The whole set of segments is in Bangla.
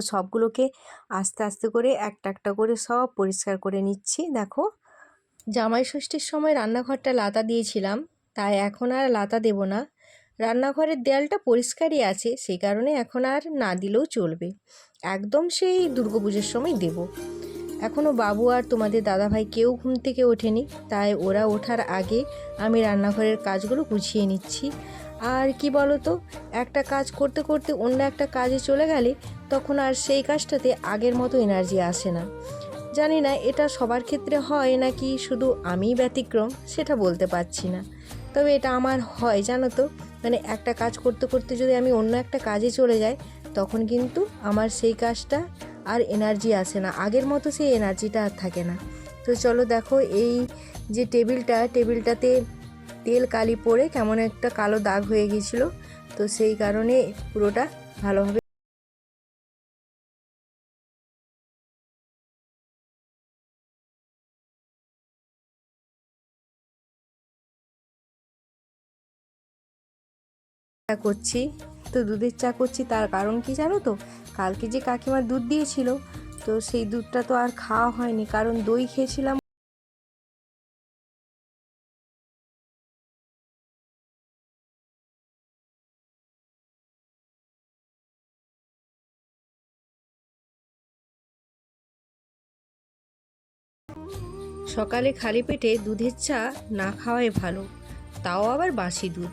সবগুলোকে আস্তে আস্তে করে একটা একটা করে সব পরিষ্কার করে নিচ্ছি। দেখো, জামাই ষষ্ঠীর সময় রান্নাঘরটা লাতা দিয়েছিলাম, তাই এখন আর লাতা দেব না। রান্নাঘরের দেয়ালটা পরিষ্কারই আছে, সেই কারণে এখন আর না দিলেও চলবে। একদম সেই দুর্গাপুজোর সময় দেব। এখনও বাবু আর তোমাদের দাদাভাই কেউ ঘুম থেকে ওঠেনি, তাই ওরা ওঠার আগে আমি রান্নাঘরের কাজগুলো গুছিয়ে নিচ্ছি। আর কি বলো তো একটা কাজ করতে করতে অন্য একটা কাজে চলে গেলে তখন আর সেই কাজটাতে আগের মতো এনার্জি আসে না। জানি না, এটা সবার ক্ষেত্রে হয় নাকি শুধু আমিই ব্যতিক্রম, সেটা বলতে পারছি না। তবে এটা আমার হয়, জানো তো? মানে একটা কাজ করতে করতে যদি আমি অন্য একটা কাজে চলে যাই, তখন কিন্তু আমার সেই কাজটা আর এনার্জি আসে না। আগের মতো সেই এনার্জিটা আর থাকে না। তো চলো দেখো, এই যে টেবিলটা, টেবিলটাতে তেল কালি পড়ে কেমন একটা কালো দাগ হয়ে গিয়েছিল। তো সেই কারণে পুরোটা ভালোভাবে করছি। তো দুধের চা করছি, তার কারণ কি জানো তো? কালকে যে কাকিমা দুধ দিয়েছিল, তো সেই দুধটা তো আর খাওয়া হয়নি, কারণ দই খেয়েছিলাম। সকালে খালি পেটে দুধের চা না খাওয়াই ভালো, তাও আবার বাসি দুধ।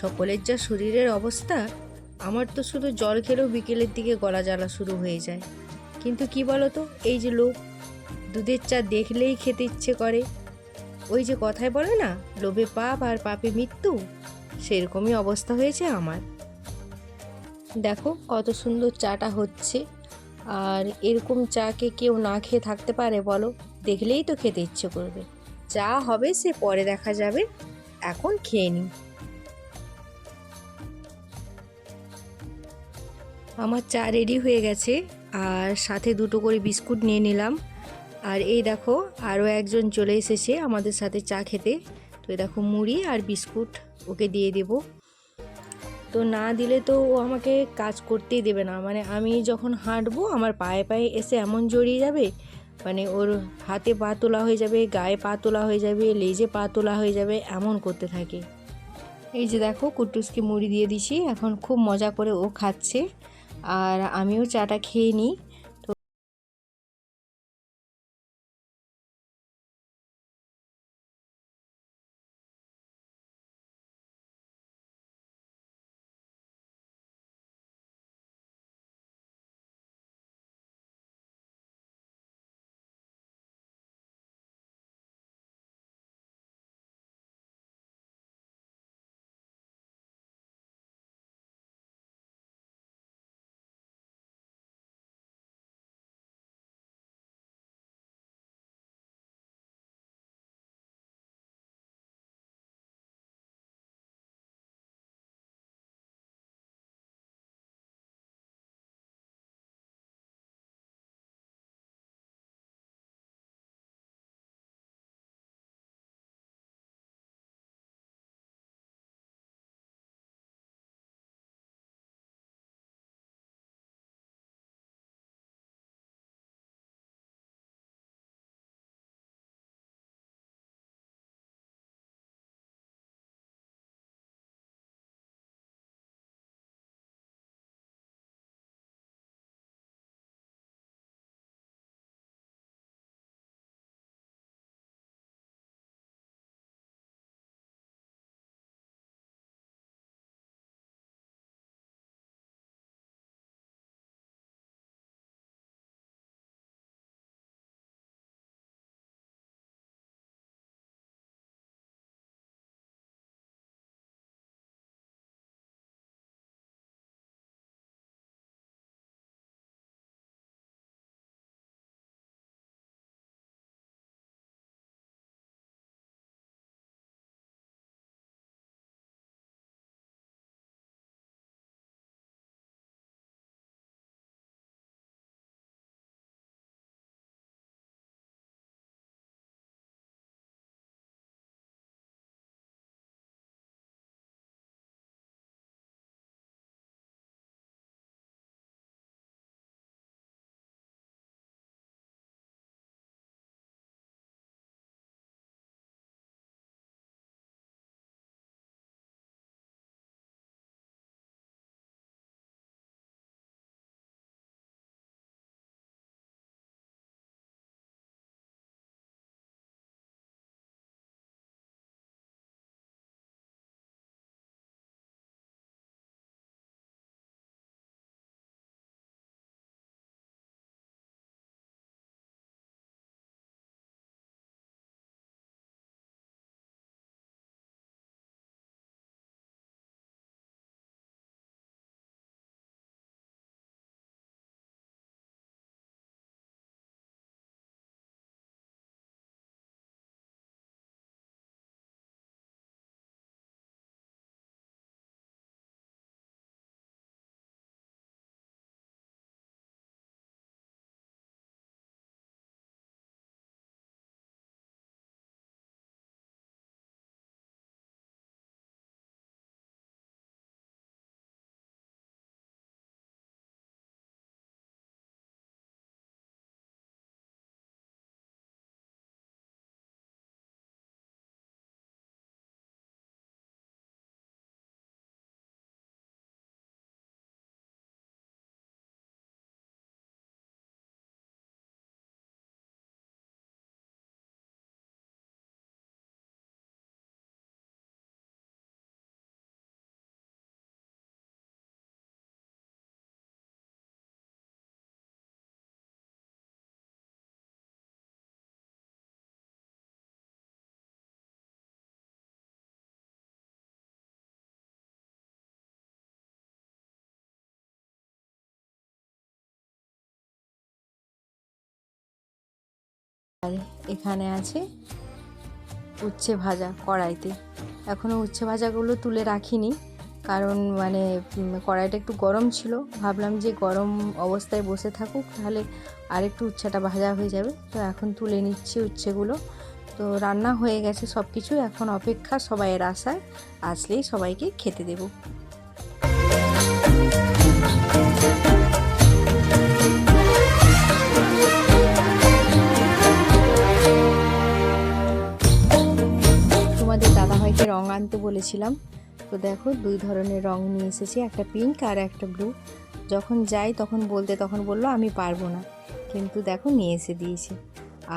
সকলের যা শরীরের অবস্থা আমার তো শুধু জল খেলেও বিকেলের দিকে গলা জ্বালা শুরু হয়ে যায়। কিন্তু কি বলো তো এই যে লোক দুধের চা দেখলেই খেতে ইচ্ছে করে। ওই যে কথায় বলে না, লোভে পাপ আর পাপে মৃত্যু, সেরকমই অবস্থা হয়েছে আমার। দেখো কত সুন্দর চাটা হচ্ছে, আর এরকম চাকে কেউ না খেয়ে থাকতে পারে বলো, দেখলেই তো খেতে ইচ্ছে করবে। যা হবে সে পরে দেখা যাবে, এখন খেয়ে নিই। আমার চা রেডি হয়ে গেছে, আর সাথে দুটো করে বিস্কুট নিয়ে নিলাম। আর এই দেখো, আরও একজন চলে এসেছে আমাদের সাথে চা খেতে। তো এই দেখো মুড়ি আর বিস্কুট ওকে দিয়ে দেব। তো না দিলে তো ও আমাকে কাজ করতেই দেবে না। মানে আমি যখন হাঁটবো, আমার পায়ে পায়ে এসে এমন জড়িয়ে যাবে মানে ওর হাতে পা তোলা হয়ে যাবে, গায়ে পা তোলা হয়ে যাবে, লেজে পা তোলা হয়ে যাবে, এমন করতে থাকে। এই যে দেখো, কুটুসকে মুড়ি দিয়ে দিছি। এখন খুব মজা করে ও খাচ্ছে। আর আমিও চাটা খেয়ে নিই। এখানে আছে উচ্ছে ভাজা কড়াইতে। এখনও উচ্ছে ভাজাগুলো তুলে রাখিনি, কারণ মানে কড়াইটা একটু গরম ছিল। ভাবলাম যে গরম অবস্থায় বসে থাকুক, তাহলে আরেকটু উচ্ছেটা ভাজা হয়ে যাবে। তো এখন তুলে নিচ্ছি উচ্ছেগুলো। তো রান্না হয়ে গেছে সব কিছু এখন অপেক্ষা সবাইয়ের আশায়, আসলেই সবাইকে খেতে দেবো। দাদাভাইকে রং আনতে বলেছিলাম। তো দেখো, দুই ধরনের রং নিয়ে এসেছি, একটা পিঙ্ক আর একটা ব্লু যখন যাই তখন বলতে তখন বলল, আমি পারব না। কিন্তু দেখো, নিয়ে এসে দিয়েছে।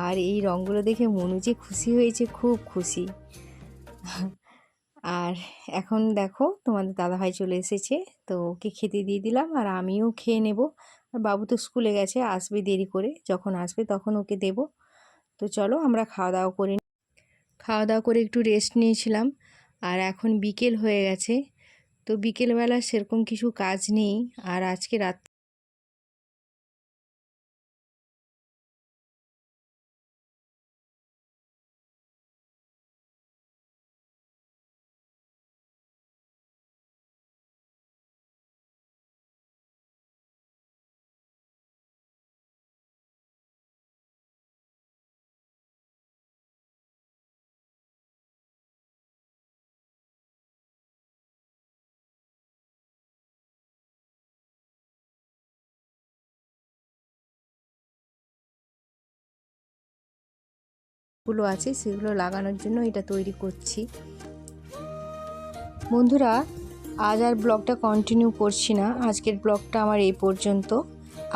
আর এই রঙগুলো দেখে মনু যে খুশি হয়েছে, খুব খুশি। আর এখন দেখো, তোমাদের দাদাভাই চলে এসেছে, তো ওকে খেতে দিয়ে দিলাম আর আমিও খেয়ে নেব। আর বাবু তো স্কুলে গেছে, আসবে দেরি করে। যখন আসবে তখন ওকে দেব। তো চলো, আমরা খাওয়া দাওয়া করে। খাওয়া দাওয়া করে একটু রেস্ট নিয়েছিলাম। আর এখন বিকেল হয়ে গেছে। তো বিকেলবেলা সেরকম কিছু কাজ নেই। আর আজকে রাত গুলো আছে, সেগুলো লাগানোর জন্য এটা তৈরি করছি। বন্ধুরা, আজ আর ব্লগটা কন্টিনিউ করছি না। আজকের ব্লগটা আমার এই পর্যন্ত।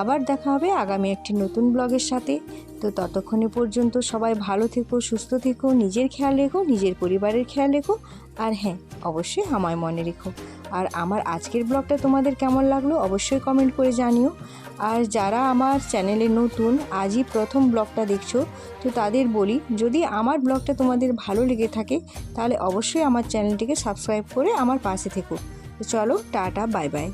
আবার দেখা হবে আগামী একটি নতুন ব্লগের সাথে। তো ততক্ষণে পর্যন্ত সবাই ভালো থেকো, সুস্থ থেকো, নিজের খেয়াল রেখো, নিজের পরিবারের খেয়াল রেখো। আর হ্যাঁ অবশ্যই আমায় মনে রেখো। আর আমার আজকের ব্লগটা তোমাদের কেমন লাগল অবশ্যই কমেন্ট করে জানিও। আর যারা আমার চ্যানেলে নতুন, আজই প্রথম ব্লগটা দেখছ, তো তাদের বলি, যদি আমার ব্লগটা তোমাদের ভালো লেগে থাকে, তাহলে অবশ্যই আমার চ্যানেলটিকে সাবস্ক্রাইব করে আমার পাশে থেকো। তো চলো, টাটা বাই বাই